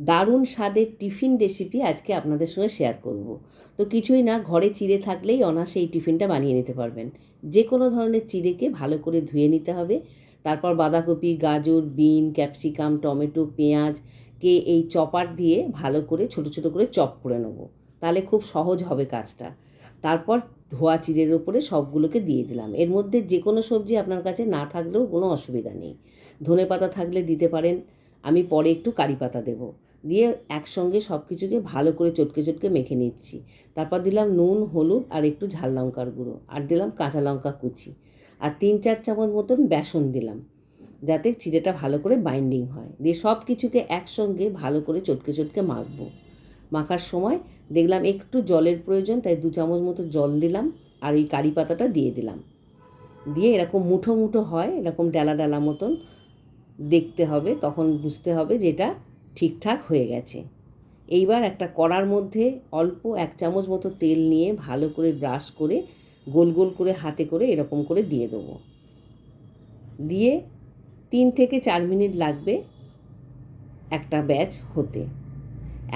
দারুণ স্বাদের tiffin recipe আজকে আপনাদের সঙ্গে শেয়ার করব। তো কিছুই না, ঘরে চিড়ে থাকলেই অনায়াসে এই টিফিনটা বানিয়ে নিতে পারবেন। যে কোনো ধরনের চিড়েকে ভালো করে ধুয়ে নিতে হবে। তারপর বাঁধাকপি, গাজর, বিন ক্যাপসিকাম টমেটো, পেঁয়াজকে এই চপার দিয়ে ভালো করে, ছোট ছোট করে চপ করে নেব। তাহলে খুব সহজ হবে কাজটা। তারপর ধোয়া চিড়ের ওপরে সবগুলোকে দিয়ে দিলাম। এর মধ্যে যে কোনো সবজি আপনার কাছে না থাকলেও কোনো অসুবিধা নেই। ধনে পাতা থাকলে দিতে পারেন। আমি পরে একটু কারি পাতা দেবো। দিয়ে একসঙ্গে সব কিছুকে ভালো করে চটকে চটকে মেখে নিচ্ছি। তারপর দিলাম নুন, হলুদ আর একটু ঝাল লঙ্কার গুঁড়ো আর দিলাম কাঁচা লঙ্কা কুচি। আর তিন চার চামচ মতন বেসন দিলাম যাতে চিড়েটা ভালো করে বাইন্ডিং হয়। দিয়ে সব কিছুকে একসঙ্গে ভালো করে চটকে চটকে মাখবো। মাখার সময় দেখলাম একটু জলের প্রয়োজন, তাই দু চামচ মতো জল দিলাম আর ওই কারি পাতাটা দিয়ে দিলাম। দিয়ে এরকম মুঠো মুঠো হয়, এরকম ডালা ডালা মতন দেখতে হবে, তখন বুঝতে হবে যে এটা ঠিকঠাক হয়ে গেছে। এইবার একটা কড়ার মধ্যে অল্প এক চামচ মতো তেল নিয়ে ভালো করে ব্রাশ করে, গোল গোল করে হাতে করে এরকম করে দিয়ে দেবো। দিয়ে তিন থেকে চার মিনিট লাগবে একটা ব্যাচ হতে।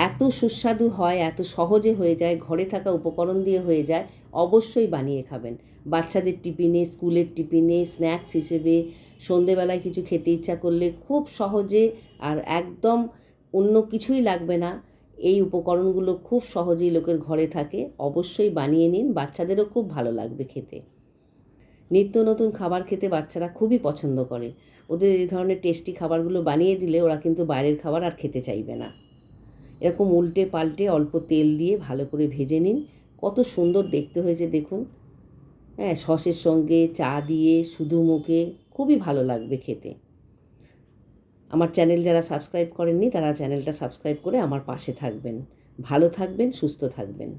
এত সুস্বাদু হয়, এত সহজে হয়ে যায়, ঘরে থাকা উপকরণ দিয়ে হয়ে যায়, অবশ্যই বানিয়ে খাবেন। বাচ্চাদের টিফিনে, স্কুলের টিফিনে, স্ন্যাক্স হিসেবে সন্ধেবেলায় কিছু খেতে ইচ্ছা করলে খুব সহজে আর একদম অন্য কিছুই লাগবে না। এই উপকরণগুলো খুব সহজেই লোকের ঘরে থাকে। অবশ্যই বানিয়ে নিন, বাচ্চাদেরও খুব ভালো লাগবে খেতে। নিত্য নতুন খাবার খেতে বাচ্চারা খুবই পছন্দ করে। ওদের এই ধরনের টেস্টি খাবারগুলো বানিয়ে দিলে ওরা কিন্তু বাইরের খাবার আর খেতে চাইবে না। এরকম উল্টে পাল্টে অল্প তেল দিয়ে ভালো করে ভেজে নিন। কত সুন্দর দেখতে হয়েছে দেখুন। হ্যাঁ সসের সঙ্গে চা দিয়ে শুধু মুখে খুবই ভালো লাগবে খেতে। আমার চ্যানেল যারা সাবস্ক্রাইব করেননি তারা চ্যানেলটা সাবস্ক্রাইব করে আমার পাশে থাকবেন। ভালো থাকবেন, সুস্থ থাকবেন।